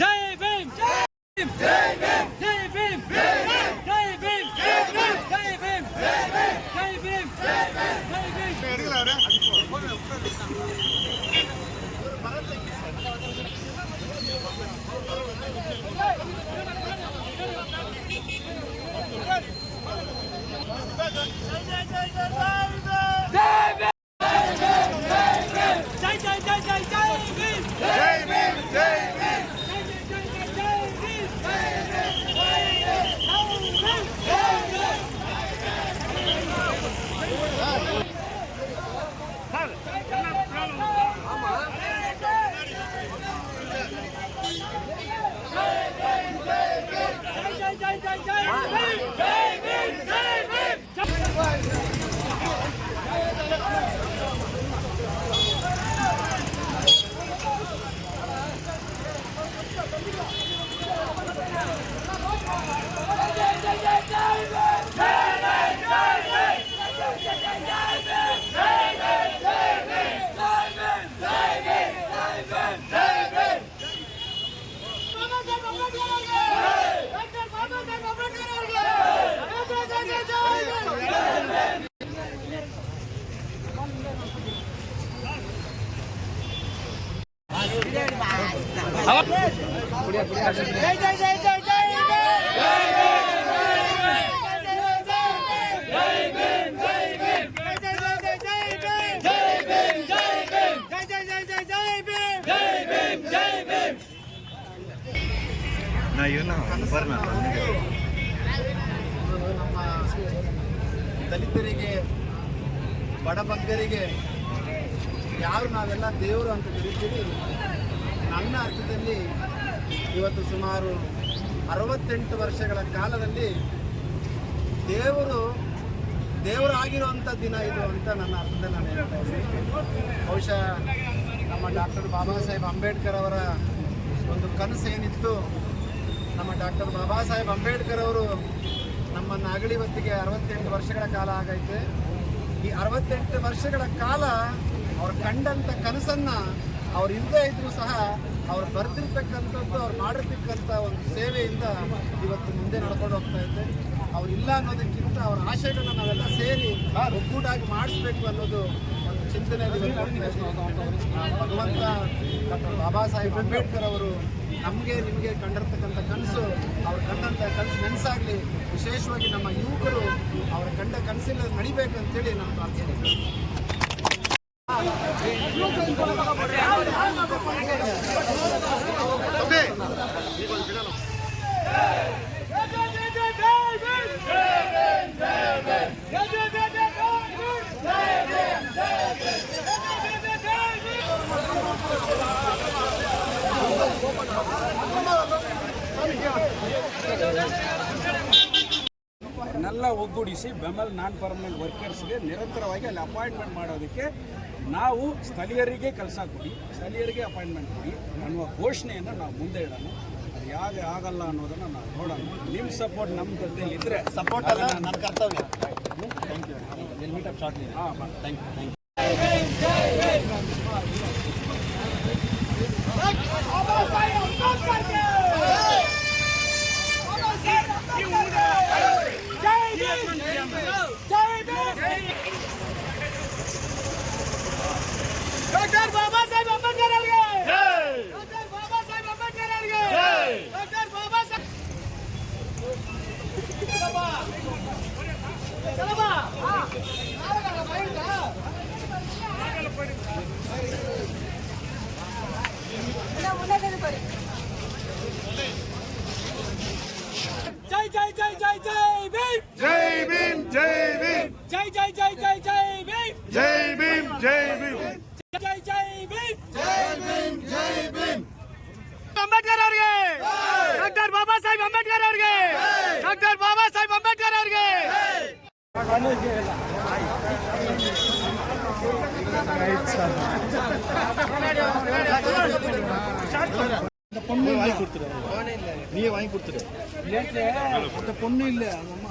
Jai Bhim. Jai Bhim. ನಮ್ಮ ದಲಿತರಿಗೆ ಬಡಬಗ್ಗರಿಗೆ ಯಾರು ನಾವೆಲ್ಲ ದೇವರು ಅಂತ ಕರಿತೀವಿ ನನ್ನ ಅರ್ಥದಲ್ಲಿ ಇವತ್ತು ಸುಮಾರು ಅರವತ್ತೆಂಟು ವರ್ಷಗಳ ಕಾಲದಲ್ಲಿ ದೇವರು ದೇವರಾಗಿರುವಂಥ ದಿನ ಇದು ಅಂತ ನನ್ನ ಅರ್ಥದಲ್ಲಿ ನಾನು ಹೇಳ್ತಾ ಇದ್ದೀನಿ. ಬಹುಶಃ ನಮ್ಮ ಡಾಕ್ಟರ್ ಬಾಬಾ ಸಾಹೇಬ್ ಅಂಬೇಡ್ಕರ್ ಅವರ ಒಂದು ಕನಸು ಏನಿತ್ತು, ನಮ್ಮ ಡಾಕ್ಟರ್ ಬಾಬಾ ಸಾಹೇಬ್ ಅಂಬೇಡ್ಕರ್ ಅವರು ನಮ್ಮನ್ನು ನಾಗಳಿ ಹೊತ್ತಿಗೆ ಅರವತ್ತೆಂಟು ವರ್ಷಗಳ ಕಾಲ ಆಗೈತೆ. ಈ ಅರವತ್ತೆಂಟು ವರ್ಷಗಳ ಕಾಲ ಅವ್ರು ಕಂಡಂಥ ಕನಸನ್ನು ಅವ್ರು ಇಲ್ಲದೇ ಇದ್ದರೂ ಸಹ ಅವ್ರು ಬರ್ತಿರ್ತಕ್ಕಂಥದ್ದು, ಅವ್ರು ಮಾಡಿರ್ತಕ್ಕಂಥ ಒಂದು ಸೇವೆಯಿಂದ ಇವತ್ತು ಮುಂದೆ ನಡ್ಕೊಂಡು ಹೋಗ್ತಾ ಇದ್ದೆ. ಅವ್ರು ಇಲ್ಲ ಅನ್ನೋದಕ್ಕಿಂತ ಅವ್ರ ಆಶಯಗಳನ್ನ ನಾವೆಲ್ಲ ಸೇರಿ ಒಗ್ಗೂಟಾಗಿ ಮಾಡಿಸ್ಬೇಕು ಅನ್ನೋದು ಒಂದು ಚಿಂತನೆ ಭಗವಂತ ಡಾಕ್ಟರ್ ಬಾಬಾ ಸಾಹೇಬ್ ಅಂಬೇಡ್ಕರ್ ಅವರು ನಮಗೆ, ನಿಮಗೆ ಕಂಡಿರ್ತಕ್ಕಂಥ ಕನಸು, ಅವ್ರು ಕಂಡಂಥ ಕನಸು ನೆನೆಸಾಗಲಿ. ವಿಶೇಷವಾಗಿ ನಮ್ಮ ಯುವಕರು ಅವರ ಕಂಡ ಕನಸಿನ ನಡಿಬೇಕಂತೇಳಿ ನಾನು ಪ್ರಾರ್ಥಿಸ್ತೀನಿ ನೆಲ್ಲ ಒಗ್ಗೂಡಿಸಿ ಬೆಮಲ್ ನಾನ್ ಪರ್ಮನೆಂಟ್ ವರ್ಕರ್ಸ್ಗೆ ನಿರಂತರವಾಗಿ ಅಲ್ಲಿ ಅಪಾಯಿಂಟ್ಮೆಂಟ್ ಮಾಡೋದಕ್ಕೆ ನಾವು ಸ್ಥಳೀಯರಿಗೆ ಕೆಲಸ ಕೊಡಿ ಸ್ಥಳೀಯರಿಗೆ ಅಪಾಯಿಂಟ್ಮೆಂಟ್ ಕೊಡಿ ಅನ್ನುವ ಘೋಷಣೆಯನ್ನು ನಾವು ಮುಂದೆ ಇಡೋಣ. ಅದು ಯಾಕೆ ಆಗಲ್ಲ ಅನ್ನೋದನ್ನು ನಾವು ನೋಡೋಣ. ನಿಮ್ಮ ಸಪೋರ್ಟ್ ನಮ್ಮ ಜೊತೆಲಿ ಇದ್ದರೆ ಸಪೋರ್ಟ್ ಅಲ್ಲ ನನ್ನ ಕರ್ತವ್ಯ. ಹಾಂ thank you thank you Bhim जय भीम जय भीम जय जय जय जय जय भीम जय भीम जय भीम जय जय भीम जय भीम जय भीम ಅಂಬೇಡ್ಕರ್ ಅವರಿಗೆ ಡಾಕ್ಟರ್ ಬಾಬಾ ಸಾಹೇಬ್ ಅಂಬೇಡ್ಕರ್ ಅವರಿಗೆ ಡಾಕ್ಟರ್ ಬಾಬಾ ಸಾಹೇಬ್ ಅಂಬೇಡ್ಕರ್ ಅವರಿಗೆ ರೈಟ್ ಸರ್ இந்த பொண்ணு வாங்கி கொடுத்துரு நீயே வாங்கி கொடுத்துரு. அந்த பொண்ணு இல்ல. அந்த அம்மா.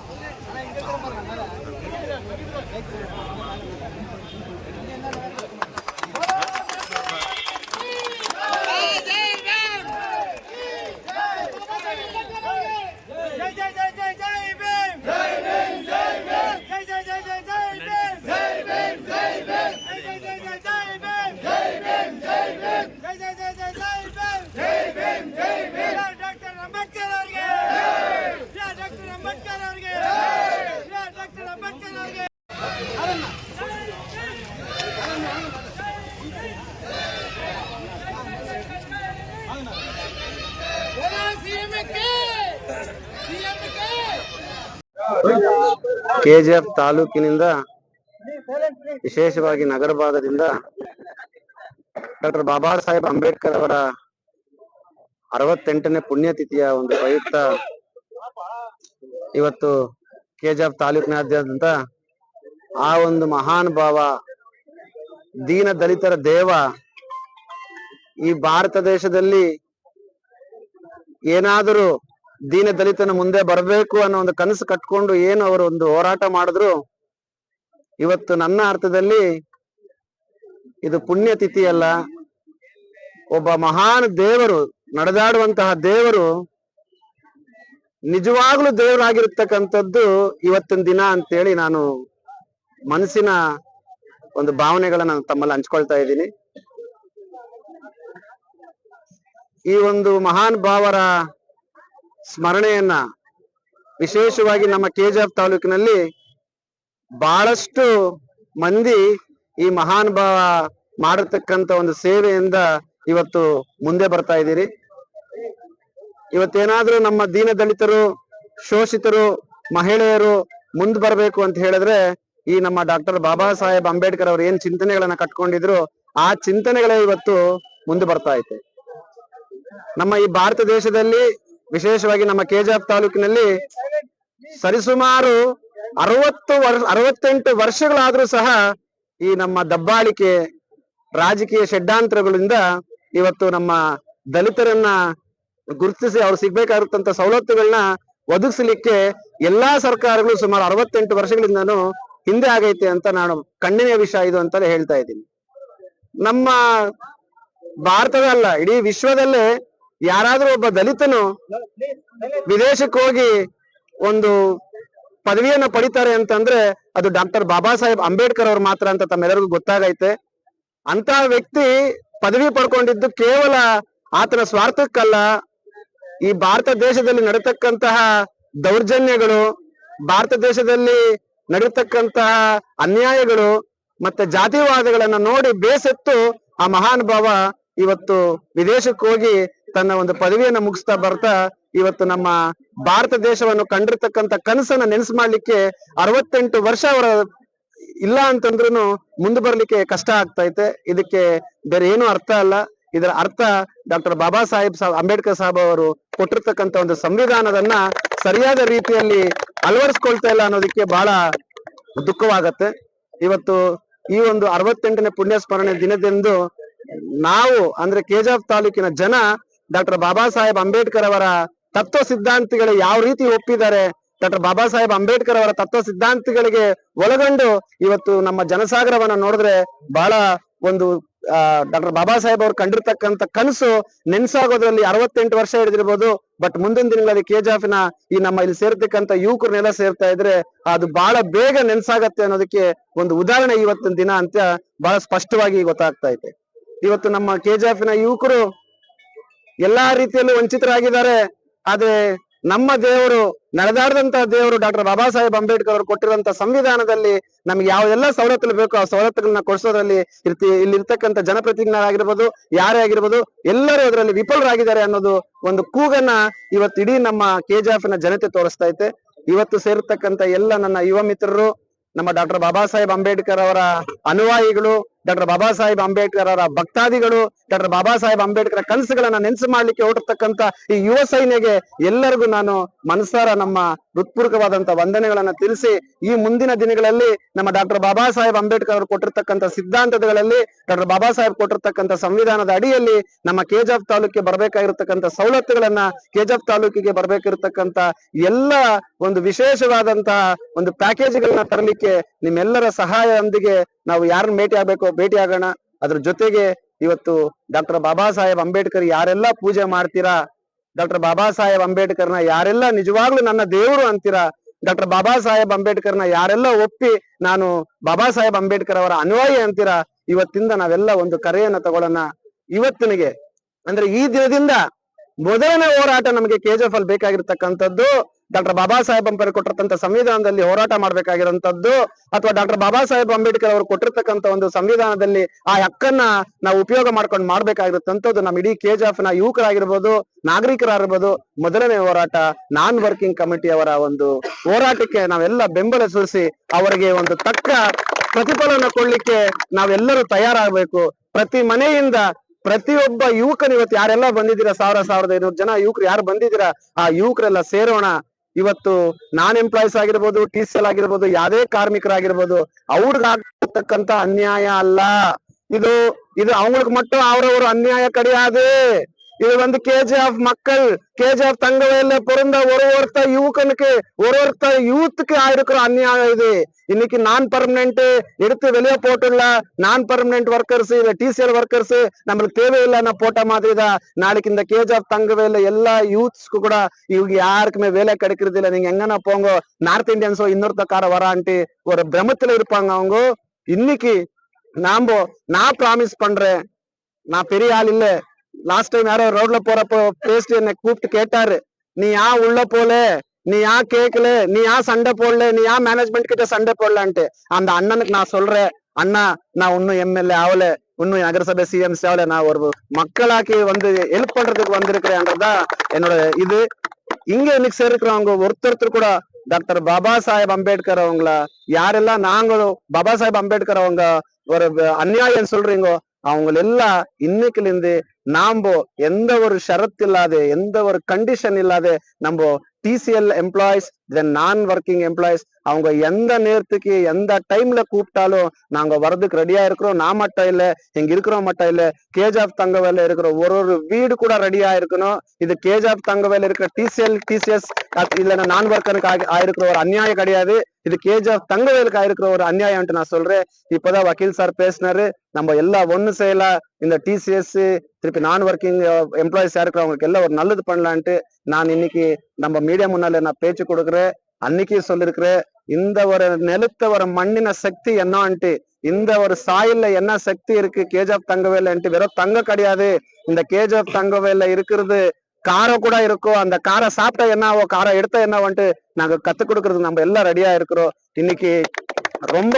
ಕೆಜಿಎಫ್ ತಾಲೂಕಿನಿಂದ ವಿಶೇಷವಾಗಿ ನಗರ ಭಾಗದಿಂದ ಡಾಕ್ಟರ್ ಬಾಬಾ ಸಾಹೇಬ್ ಅಂಬೇಡ್ಕರ್ ಅವರ ಅರವತ್ತೆಂಟನೇ ಪುಣ್ಯತಿಥಿಯ ಒಂದು ಪ್ರಯುಕ್ತ ಇವತ್ತು ಕೆಜಿಎಫ್ ತಾಲೂಕಿನಾದ್ಯಂತ ಆ ಒಂದು ಮಹಾನ್ ಭಾವ, ದೀನ ದಲಿತರ ದೇವ ಈ ಭಾರತ ದೇಶದಲ್ಲಿ ಏನಾದರೂ ದೀನ ದಲಿತನ ಮುಂದೆ ಬರಬೇಕು ಅನ್ನೋ ಒಂದು ಕನಸು ಕಟ್ಕೊಂಡು ಏನು ಅವರು ಒಂದು ಹೋರಾಟ ಮಾಡಿದ್ರು, ಇವತ್ತು ನನ್ನ ಅರ್ಥದಲ್ಲಿ ಇದು ಪುಣ್ಯತಿಥಿ ಅಲ್ಲ. ಒಬ್ಬ ಮಹಾನ್ ದೇವರು, ನಡೆದಾಡುವಂತಹ ದೇವರು ನಿಜವಾಗ್ಲೂ ದೇವರಾಗಿರ್ತಕ್ಕಂಥದ್ದು ಇವತ್ತಿನ ದಿನ ಅಂತೇಳಿ ನಾನು ಮನಸ್ಸಿನ ಒಂದು ಭಾವನೆಗಳನ್ನ ನಾನು ತಮ್ಮಲ್ಲಿ ಹಂಚ್ಕೊಳ್ತಾ ಇದ್ದೀನಿ. ಈ ಒಂದು ಮಹಾನ್ ಭಾವರ ಸ್ಮರಣೆಯನ್ನ ವಿಶೇಷವಾಗಿ ನಮ್ಮ ಕೆಜಿಎಫ್ ತಾಲೂಕಿನಲ್ಲಿ ಬಹಳಷ್ಟು ಮಂದಿ ಈ ಮಹಾನ್ ಭಾವ ಮಾಡಿರ್ತಕ್ಕಂತ ಒಂದು ಸೇವೆಯಿಂದ ಇವತ್ತು ಮುಂದೆ ಬರ್ತಾ ಇದ್ದೀರಿ. ಇವತ್ತೇನಾದ್ರೂ ನಮ್ಮ ದೀನ ದಲಿತರು ಶೋಷಿತರು, ಮಹಿಳೆಯರು ಮುಂದ್ ಬರಬೇಕು ಅಂತ ಹೇಳಿದ್ರೆ ಈ ನಮ್ಮ ಡಾಕ್ಟರ್ ಬಾಬಾ ಸಾಹೇಬ್ ಅಂಬೇಡ್ಕರ್ ಅವರು ಏನ್ ಚಿಂತನೆಗಳನ್ನ ಕಟ್ಕೊಂಡಿದ್ರು ಆ ಚಿಂತನೆಗಳೇ ಇವತ್ತು ಮುಂದೆ ಬರ್ತಾ ಐತೆ. ನಮ್ಮ ಈ ಭಾರತ ದೇಶದಲ್ಲಿ ವಿಶೇಷವಾಗಿ ನಮ್ಮ ಕೆಜಾಫ್ ತಾಲೂಕಿನಲ್ಲಿ ಸರಿಸುಮಾರು ಅರವತ್ತು ವರ್ಷ ಅರವತ್ತೆಂಟು ವರ್ಷಗಳಾದ್ರೂ ಸಹ ಈ ನಮ್ಮ ದಬ್ಬಾಳಿಕೆ ರಾಜಕೀಯ ಷಡ್ಡಾಂತರಗಳಿಂದ ಇವತ್ತು ನಮ್ಮ ದಲಿತರನ್ನ ಗುರುತಿಸಿ ಅವ್ರು ಸಿಗ್ಬೇಕಾಗಿರ್ತಂತ ಸವಲತ್ತುಗಳನ್ನ ಒದಗಿಸಲಿಕ್ಕೆ ಎಲ್ಲಾ ಸರ್ಕಾರಗಳು ಸುಮಾರು ಅರವತ್ತೆಂಟು ವರ್ಷಗಳಿಂದನೂ ಹಿಂದೆ ಆಗೈತೆ ಅಂತ ನಾನು ಕಣ್ಣಿನ ವಿಷಯ ಇದು ಅಂತಲೇ ಹೇಳ್ತಾ ಇದ್ದೀನಿ. ನಮ್ಮ ಭಾರತದಲ್ಲ, ಇಡೀ ವಿಶ್ವದಲ್ಲೇ ಯಾರಾದ್ರೂ ಒಬ್ಬ ದಲಿತನು ವಿದೇಶಕ್ಕೆ ಹೋಗಿ ಒಂದು ಪದವಿಯನ್ನ ಪಡಿತಾರೆ ಅಂತಂದ್ರೆ ಅದು ಡಾಕ್ಟರ್ ಬಾಬಾ ಸಾಹೇಬ್ ಅಂಬೇಡ್ಕರ್ ಅವ್ರು ಮಾತ್ರ ಅಂತ ತಮ್ಮೆಲ್ಲರಿಗೂ ಗೊತ್ತಾಗೈತೆ. ಅಂತ ವ್ಯಕ್ತಿ ಪದವಿ ಪಡ್ಕೊಂಡಿದ್ದು ಕೇವಲ ಆತನ ಸ್ವಾರ್ಥಕ್ಕಲ್ಲ. ಈ ಭಾರತ ದೇಶದಲ್ಲಿ ನಡೀತಕ್ಕಂತಹ ದೌರ್ಜನ್ಯಗಳು, ಭಾರತ ದೇಶದಲ್ಲಿ ನಡೀತಕ್ಕಂತಹ ಅನ್ಯಾಯಗಳು ಮತ್ತೆ ಜಾತಿವಾದಗಳನ್ನ ನೋಡಿ ಬೇಸತ್ತು ಆ ಮಹಾನ್ ಭಾವ ಇವತ್ತು ವಿದೇಶಕ್ಕೆ ಹೋಗಿ ತನ್ನ ಒಂದು ಪದವಿಯನ್ನ ಮುಗಿಸ್ತಾ ಬರ್ತಾ ಇವತ್ತು ನಮ್ಮ ಭಾರತ ದೇಶವನ್ನು ಕಂಡಿರ್ತಕ್ಕಂಥ ಕನಸನ್ನ ನೆನಸು ಮಾಡ್ಲಿಕ್ಕೆ ಅರವತ್ತೆಂಟು ವರ್ಷ ಅವರ ಇಲ್ಲ ಅಂತಂದ್ರೂ ಮುಂದೆ ಬರ್ಲಿಕ್ಕೆ ಕಷ್ಟ ಆಗ್ತೈತೆ ಇದಕ್ಕೆ ಬೇರೆ ಏನು ಅರ್ಥ ಅಲ್ಲ. ಇದರ ಅರ್ಥ ಡಾಕ್ಟರ್ ಬಾಬಾ ಸಾಹೇಬ್ ಅಂಬೇಡ್ಕರ್ ಸಾಹೇಬ್ ಅವರು ಕೊಟ್ಟಿರ್ತಕ್ಕಂಥ ಒಂದು ಸಂವಿಧಾನದನ್ನ ಸರಿಯಾದ ರೀತಿಯಲ್ಲಿ ಅಳವಡಿಸ್ಕೊಳ್ತಾ ಇಲ್ಲ ಅನ್ನೋದಕ್ಕೆ ಬಹಳ ದುಃಖವಾಗತ್ತೆ. ಇವತ್ತು ಈ ಒಂದು ಅರವತ್ತೆಂಟನೇ ಪುಣ್ಯ ಸ್ಮರಣೆ ದಿನದಂದು ನಾವು ಅಂದ್ರೆ ಕೆಜಾಫ್ ತಾಲೂಕಿನ ಜನ ಡಾಕ್ಟರ್ ಬಾಬಾ ಸಾಹೇಬ್ ಅಂಬೇಡ್ಕರ್ ಅವರ ತತ್ವ ಸಿದ್ಧಾಂತಿಗಳು ಯಾವ ರೀತಿ ಒಪ್ಪಿದ್ದಾರೆ? ಡಾಕ್ಟರ್ ಬಾಬಾ ಸಾಹೇಬ್ ಅಂಬೇಡ್ಕರ್ ಅವರ ತತ್ವ ಸಿದ್ಧಾಂತಿಗಳಿಗೆ ಒಳಗೊಂಡು ಇವತ್ತು ನಮ್ಮ ಜನಸಾಗರವನ್ನ ನೋಡಿದ್ರೆ ಬಹಳ ಒಂದು ಡಾಕ್ಟರ್ ಬಾಬಾ ಸಾಹೇಬ್ ಅವ್ರು ಕಂಡಿರ್ತಕ್ಕಂಥ ಕನಸು ನೆನ್ಸಾಗೋದ್ರಲ್ಲಿ ಅರವತ್ತೆಂಟು ವರ್ಷ ಹಿಡಿದಿರ್ಬೋದು. ಬಟ್ ಮುಂದಿನ ದಿನಗಳಲ್ಲಿ ಕೆಜಾಫಿನ ಈ ನಮ್ಮ ಇಲ್ಲಿ ಸೇರ್ತಕ್ಕಂಥ ಯುವಕರನ್ನೆಲ್ಲ ಸೇರ್ತಾ ಇದ್ರೆ ಅದು ಬಹಳ ಬೇಗ ನೆನ್ಸಾಗತ್ತೆ ಅನ್ನೋದಕ್ಕೆ ಒಂದು ಉದಾಹರಣೆ ಇವತ್ತಿನ ದಿನ ಅಂತ ಬಹಳ ಸ್ಪಷ್ಟವಾಗಿ ಗೊತ್ತಾಗ್ತಾ ಇದೆ. ಇವತ್ತು ನಮ್ಮ ಕೆಜಾಫಿನ ಯುವಕರು ಎಲ್ಲಾ ರೀತಿಯಲ್ಲೂ ವಂಚಿತರಾಗಿದ್ದಾರೆ. ಆದ್ರೆ ನಮ್ಮ ದೇವರು, ನಡೆದಾಡದಂತ ದೇವರು ಡಾಕ್ಟರ್ ಬಾಬಾ ಸಾಹೇಬ್ ಅಂಬೇಡ್ಕರ್ ಅವರು ಕೊಟ್ಟಿರುವಂತ ಸಂವಿಧಾನದಲ್ಲಿ ನಮ್ಗೆ ಯಾವೆಲ್ಲ ಸವಲತ್ತುಗಳು ಬೇಕೋ ಆ ಸವಲತ್ತುಗಳನ್ನ ಕೊಡಿಸೋದ್ರಲ್ಲಿ ಇರ್ತಿ, ಇಲ್ಲಿರ್ತಕ್ಕಂಥ ಜನಪ್ರತಿನಿಧಿಗಳಾಗಿರ್ಬೋದು, ಯಾರೇ ಆಗಿರ್ಬೋದು, ಎಲ್ಲರೂ ಅದರಲ್ಲಿ ವಿಫಲರಾಗಿದ್ದಾರೆ ಅನ್ನೋದು ಒಂದು ಕೂಗನ್ನ ಇವತ್ತು ಇಡೀ ನಮ್ಮ ಕೆಜಿಎಫ್ನ ಜನತೆ ತೋರಿಸ್ತಾ ಐತೆ. ಇವತ್ತು ಸೇರ್ತಕ್ಕಂಥ ಎಲ್ಲ ನನ್ನ ಯುವ ಮಿತ್ರರು, ನಮ್ಮ ಡಾಕ್ಟರ್ ಬಾಬಾ ಸಾಹೇಬ್ ಅಂಬೇಡ್ಕರ್ ಅವರ ಅನುಯಾಯಿಗಳು ಡಾಕ್ಟರ್ ಬಾಬಾ ಸಾಹೇಬ್ ಅಂಬೇಡ್ಕರ್ ಅವರ ಭಕ್ತಾದಿಗಳು, ಡಾಕ್ಟರ್ ಬಾಬಾ ಸಾಹೇಬ್ ಅಂಬೇಡ್ಕರ್ ಕನಸುಗಳನ್ನ ನೆನಸು ಮಾಡ್ಲಿಕ್ಕೆ ಹೊರಟಿರ್ತಕ್ಕಂತ ಈ ಯುವ ಸೈನ್ಯಗೆ ಎಲ್ಲರಿಗೂ ನಾನು ಮನಸಾರ ನಮ್ಮ ಹೃತ್ಪೂರ್ವಕವಾದಂತ ವಂದನೆಗಳನ್ನ ತಿಳಿಸಿ, ಈ ಮುಂದಿನ ದಿನಗಳಲ್ಲಿ ನಮ್ಮ ಡಾಕ್ಟರ್ ಬಾಬಾ ಸಾಹೇಬ್ ಅಂಬೇಡ್ಕರ್ ಅವರು ಕೊಟ್ಟಿರ್ತಕ್ಕಂಥ ಸಿದ್ಧಾಂತಗಳಲ್ಲಿ, ಡಾಕ್ಟರ್ ಬಾಬಾ ಸಾಹೇಬ್ ಕೊಟ್ಟಿರ್ತಕ್ಕಂಥ ಸಂವಿಧಾನದ ಅಡಿಯಲ್ಲಿ ನಮ್ಮ ಕೆಜಾಫ್ ತಾಲೂಕಿಗೆ ಬರ್ಬೇಕಾಗಿರ್ತಕ್ಕಂಥ ಸವಲತ್ತುಗಳನ್ನ ಕೆಜಾಫ್ ತಾಲೂಕಿಗೆ ಬರಬೇಕಿರತಕ್ಕಂತ ಎಲ್ಲ ಒಂದು ವಿಶೇಷವಾದಂತಹ ಒಂದು ಪ್ಯಾಕೇಜ್ಗಳನ್ನ ತರಲಿಕ್ಕೆ ನಿಮ್ಮೆಲ್ಲರ ಸಹಾಯದೊಂದಿಗೆ ನಾವು ಯಾರನ್ನ ಭೇಟಿ ಆಗ್ಬೇಕೋ, ಭೇಟಿ ಆಗೋಣ. ಅದ್ರ ಜೊತೆಗೆ ಇವತ್ತು ಡಾಕ್ಟರ್ ಬಾಬಾ ಸಾಹೇಬ್ ಅಂಬೇಡ್ಕರ್ ಯಾರೆಲ್ಲ ಪೂಜೆ ಮಾಡ್ತೀರಾ, ಡಾಕ್ಟರ್ ಬಾಬಾ ಸಾಹೇಬ್ ಅಂಬೇಡ್ಕರ್ನ ಯಾರೆಲ್ಲ ನಿಜವಾಗ್ಲೂ ನನ್ನ ದೇವರು ಅಂತೀರಾ, ಡಾಕ್ಟರ್ ಬಾಬಾ ಸಾಹೇಬ್ ಅಂಬೇಡ್ಕರ್ನ ಯಾರೆಲ್ಲ ಒಪ್ಪಿ ನಾನು ಬಾಬಾ ಸಾಹೇಬ್ ಅಂಬೇಡ್ಕರ್ ಅವರ ಅನ್ವಯ ಅಂತೀರಾ, ಇವತ್ತಿಂದ ನಾವೆಲ್ಲ ಒಂದು ಕರೆಯನ್ನ ತಗೊಳ್ಳೋಣ. ಇವತ್ತಿನಿಗೆ, ಅಂದ್ರೆ ಈ ದಿನದಿಂದ ಮೊದಲನೇ ಹೋರಾಟ ನಮಗೆ ಕೆಜಿಎಫ್ ಅಲ್ಲಿ ಬೇಕಾಗಿರ್ತಕ್ಕಂಥದ್ದು ಡಾಕ್ಟರ್ ಬಾಬಾ ಸಾಹೇಬ್ ಅಂಬೇಡ್ಕರ್ ಕೊಟ್ಟಿರ್ತಂತ ಸಂವಿಧಾನದಲ್ಲಿ ಹೋರಾಟ ಮಾಡ್ಬೇಕಾಗಿರೋಂಥದ್ದು ಅಥವಾ ಡಾಕ್ಟರ್ ಬಾಬಾ ಸಾಹೇಬ್ ಅಂಬೇಡ್ಕರ್ ಅವರು ಕೊಟ್ಟಿರ್ತಕ್ಕಂಥ ಒಂದು ಸಂವಿಧಾನದಲ್ಲಿ ಆ ಹಕ್ಕನ್ನ ನಾವು ಉಪಯೋಗ ಮಾಡ್ಕೊಂಡು ಮಾಡ್ಬೇಕಾಗಿರುತ್ತಂತದ್ದು ನಮ್ಮ ಇಡೀ ಕೆಜಿಎಫ್ನ ಯುವಕರಾಗಿರ್ಬೋದು, ನಾಗರಿಕರಾಗಿರ್ಬೋದು, ಮೊದಲನೇ ಹೋರಾಟ ನಾನ್ ವರ್ಕಿಂಗ್ ಕಮಿಟಿ ಅವರ ಒಂದು ಹೋರಾಟಕ್ಕೆ ನಾವೆಲ್ಲ ಬೆಂಬಲ ಸೂಚಿಸಿ ಅವರಿಗೆ ಒಂದು ತಕ್ಕ ಪ್ರತಿಫಲನ ಕೊಡ್ಲಿಕ್ಕೆ ನಾವೆಲ್ಲರೂ ತಯಾರಾಗಬೇಕು. ಪ್ರತಿ ಮನೆಯಿಂದ ಪ್ರತಿಯೊಬ್ಬ ಯುವಕನ ಇವತ್ತು ಯಾರೆಲ್ಲ ಬಂದಿದ್ದೀರಾ? ಸಾವಿರ, ಸಾವಿರದ ಐನೂರು ಜನ ಯುವಕರು ಯಾರು ಬಂದಿದ್ದೀರಾ? ಆ ಯುವಕರೆಲ್ಲ ಸೇರೋಣ. ಇವತ್ತು ನಾನ್ ಎಂಪ್ಲಾಯ್ಸ್ ಆಗಿರ್ಬೋದು ಟಿ ಸಿ ಎಲ್ ಆಗಿರ್ಬೋದು ಯಾವ್ದೇ ಕಾರ್ಮಿಕರಾಗಿರ್ಬೋದು ಅವ್ರಿಗಾಗ್ತಕ್ಕಂತ ಅನ್ಯಾಯ ಅಲ್ಲ ಇದು ಇದು அவங்களுக்கு மட்டும் அவரவர் அநியாய கிடையாது இது வந்து கேஜிஎஃப் மக்கள் கேஜிஎஃப் தங்கவேல பிறந்த ஒரு ஒருத்த யுவக்கனுக்கு ஒரு ஒருத்த யூத்துக்கு ஆயிருக்கிற அந்நியாயம் இது. இன்னைக்கு நான் பர்மனெண்ட் எடுத்து வெளியே போட்டுள்ள நான் பர்மனெண்ட் ஒர்க்கர்ஸ் இல்ல டிசிஎல் ஒர்க்கர்ஸ் நம்மளுக்கு தேவையில்லைன்னா போட்ட மாதிரி தான் நாளைக்கு இந்த கேஜிஎஃப் தங்கவேல எல்லா யூத்ஸ்க்கு கூட இவங்க யாருக்குமே வேலை கிடைக்கிறது இல்லை. நீங்க எங்கன்னா போங்க நார்த் இந்தியன்ஸோ இன்னொருத்தக்கார வரான்ட்டு ஒரு பிரமத்துல இருப்பாங்க அவங்க. இன்னைக்கு நாம நான் ப்ராமிஸ் பண்றேன். நான் பெரிய ஆள் இல்ல. லாஸ்ட் டைம் யாரோ ரோட்ல போறப்போ பேசிட்டு என்னை கூப்பிட்டு கேட்டாரு. நீ ஏன் உள்ள போல? நீ ஏன் கேட்கல நீ ஏன் சண்டை போடல? நீ ஏன் மேனேஜ்மெண்ட் கிட்ட சண்டை போடலான்ட்டு. அந்த அண்ணனுக்கு நான் சொல்றேன் அண்ணா நான் இன்னும் எம்எல்ஏ ஆகல இன்னும் நகரசபை சிஎம்சி ஆகல நான் ஒரு மக்களாக்கி வந்து ஹெல்ப் பண்றதுக்கு வந்திருக்கிறேன்றதுதான் என்னோட இது. இங்க இன்னைக்கு சேர்க்கிறவங்க ஒருத்தர் கூட டாக்டர் பாபா சாஹேப் அம்பேத்கர் அவங்கள? யாரெல்லாம் நாங்களும் பாபா சாஹேப் அம்பேத்கர் அவங்க ஒரு அநியாயம் சொல்றீங்க அவங்க எல்லாம் இன்னைக்குல இருந்து நாம எந்த ஒரு ஷரத் இல்லாத எந்த ஒரு கண்டிஷன் இல்லாத நம்ம டிசிஎல் எம்ப்ளாயிஸ் தென் நான் ஒர்க்கிங் எம்ப்ளாயிஸ் அவங்க எந்த நேரத்துக்கு எந்த டைம்ல கூப்பிட்டாலும் நாங்க வர்றதுக்கு ரெடியா இருக்கிறோம். நான் மட்டும் இல்ல இங்க இருக்கிறோம் மட்டும் இல்ல கேஜாப் தங்கவேல இருக்கிற ஒரு ஒரு வீடு கூட ரெடியா இருக்கணும். இது கேஜாப் தங்கவேல இருக்கிற டிசிஎல் டிசிஎஸ் இல்லைன்னா நான் ஒர்க்கருக்கு ஆயிருக்கிற ஒரு அநியாயம் கிடையாது. இது கேஜாப் தங்கவேலுக்கு ஆயிருக்கிற ஒரு அநியாயம்ட்டு நான் சொல்றேன். இப்பதான் வக்கீல் சார் பேசினாரு. நம்ம எல்லாம் ஒண்ணு செய்யலாம் இந்த டிசிஎஸ் திருப்பி நான் ஒர்க்கிங் எம்ப்ளாயிஸா இருக்கிறவங்களுக்கு எல்லாம் ஒரு நல்லது பண்ணலான்ட்டு நான் இன்னைக்கு நம்ம மீடியா முன்னால நான் பேச்சு கொடுக்குறேன். அன்னைக்கு சொல்லிருக்கிற இந்த ஒரு நிலத்த ஒரு மண்ணின சக்தி என்னான்ட்டு இந்த ஒரு சாயில்ல என்ன சக்தி இருக்கு கேஜாப் தங்கவேலன்ட்டு வெறும் தங்க கிடையாது. இந்த கேஜாப் தங்கவேல இருக்கிறது காரம் கூட இருக்கும் அந்த காரை சாப்பிட்டா என்னவோ காரம் எடுத்தா என்ன நாங்க கத்து கொடுக்கறதுக்கு நம்ம எல்லாம் ரெடியா இருக்கிறோம். இன்னைக்கு ரொம்ப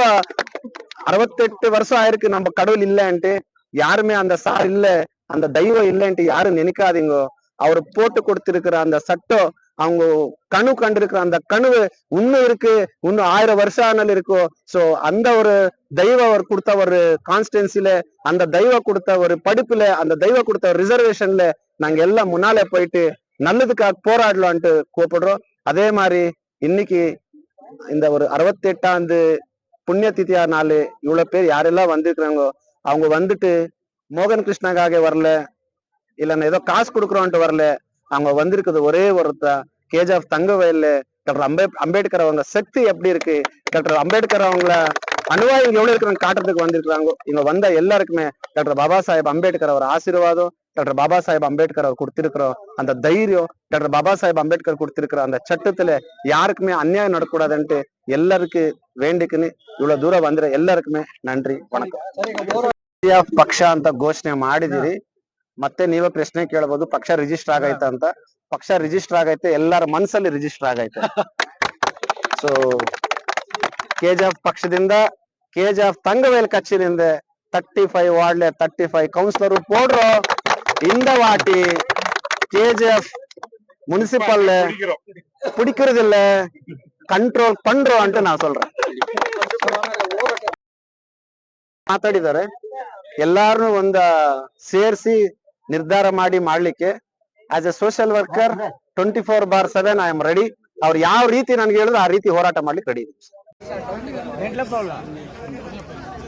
அறுபத்தெட்டு வருஷம் ஆயிருக்கு நம்ம கடவுள் இல்லைன்ட்டு யாருமே அந்த சார் இல்ல அந்த தெய்வம் இல்லைன்ட்டு யாரும் நினைக்காதீங்க. அவர் போட்டு கொடுத்திருக்கிற அந்த சட்டம் அவங்க கணு கண்டிருக்கிற அந்த கணு இன்னும் இருக்கு இன்னும் ஆயிரம் வருஷம் ஆனாலும் இருக்கும் சோ அந்த ஒரு தெய்வம் அவர் கொடுத்த ஒரு கான்ஸ்டன்சில அந்த தெய்வம் கொடுத்த ஒரு படிப்புல அந்த தெய்வம் கொடுத்த ஒரு ரிசர்வேஷன்ல நாங்க எல்லாம் முன்னாலே போயிட்டு நல்லதுக்காக போராடலான்ட்டு கூப்பிடுறோம். அதே மாதிரி இன்னைக்கு இந்த ஒரு அறுபத்தி எட்டாந்து புண்ணிய திதியா நாள் இவ்வளவு பேர் யாரெல்லாம் வந்திருக்கிறாங்களோ அவங்க வந்துட்டு மோகன் கிருஷ்ணாக்காக வரல இல்லைன்னா ஏதோ காசு கொடுக்குறோன்ட்டு வரல அவங்க வந்திருக்கிறது ஒரே ஒருத்தர் கேஜாஃப் தங்கவயல்ல டாக்டர் அம்பே அம்பேத்கர் அவங்க சக்தி எப்படி இருக்கு டாக்டர் அம்பேத்கர் அவங்கள அனுவாயிங்க எவ்வளவு இருக்கிறாங்க காட்டுறதுக்கு வந்திருக்கிறாங்க இங்க வந்த எல்லாருக்குமே டாக்டர் பாபா சாஹேப் அம்பேத்கர் அவர் ஆசீர்வாதம் டாக்டர் பாபா சாஹேப் அம்பேத்கர் அவர் கொடுத்திருக்கிறோம் அந்த தைரியம் டாக்டர் பாபா சாஹேப் அம்பேத்கர் கொடுத்திருக்கிற அந்த சட்டத்துல யாருக்குமே அநியாயம் நடக்கூடாதுன்ட்டு ಎಲ್ಲರಿಗೂ ವೇಂಡಿಕನಿ ಇವಳ ದೂರ ಬಂದ್ರೆ ಎಲ್ಲರಿಗೂ ನನ್ರಿ ವಣಕಂ ಪಕ್ಷ ಅಂತ ಘೋಷಣೆ ಮಾಡಿದಿರಿ ಮತ್ತೆ ನೀವೇ ಪ್ರಶ್ನೆ ಕೇಳಬಹುದು ಪಕ್ಷ ರಿಜಿಸ್ಟರ್ ಆಗೈತ ಅಂತ ಪಕ್ಷ ರಿಜಿಸ್ಟರ್ ಆಗೈತೆ ಎಲ್ಲರ ಮನ್ಸಲ್ಲಿ ರಿಜಿಸ್ಟರ್ ಆಗೈತೆ ಸೊ ಕೆಜಿಎಫ್ ಪಕ್ಷದಿಂದ ಕೆಜಿಎಫ್ ತಂಗವೇಲ್ ಕಚ್ಚಿನಿಂದ ತರ್ಟಿ ಫೈವ್ ವಾರ್ಡ್ಲೆ ತರ್ಟಿ ಫೈವ್ ಕೌನ್ಸಿಲರ್ போடுறோ இந்த வாட்டி ಕೆಜಿಎಫ್ ಮುನ್ಸಿಪಲ್ பிடிக்கிறதில்ல ಕಂಟ್ರೋಲ್ ಪಂಡ್ರು ಅಂತ ನಾವು சொல்றேன் ಮಾತಾಡಿದ್ದಾರೆ ಎಲ್ಲಾರನು ಒಂದ ಸೇರಿಸಿ ನಿರ್ಧಾರ ಮಾಡಿ ಮಾಡ್ಲಿಕ್ಕೆ as a social worker twenty four bar seven I am ready ಅವ್ರು ಯಾವ ರೀತಿ ನನ್ಗೆ ಹೇಳಿದ್ರು ಆ ರೀತಿ ಹೋರಾಟ ಮಾಡ್ಲಿಕ್ಕೆ ರೆಡಿ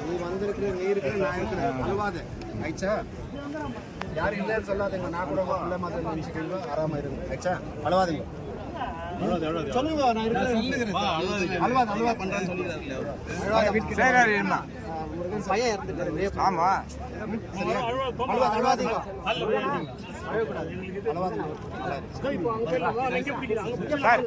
நீ வந்திருக்கிற நீ இருக்கிற நான் இருக்கிறேன் அழுவாத ஆயிடுச்சா யாரும் இல்லைன்னு சொல்லாதீங்க நான் கூட உங்க பிள்ளை மாதிரி நினைச்சுக்கீங்க ஆறாம இருங்க ஆயிடுச்சா அழுவாதீங்க சொல்லுங்க நான் இருக்கிறேன் அழுவாத அழுவா பண்றேன்னு சொல்லிடுறாரு பையன் இறந்துட்டாரு. சார்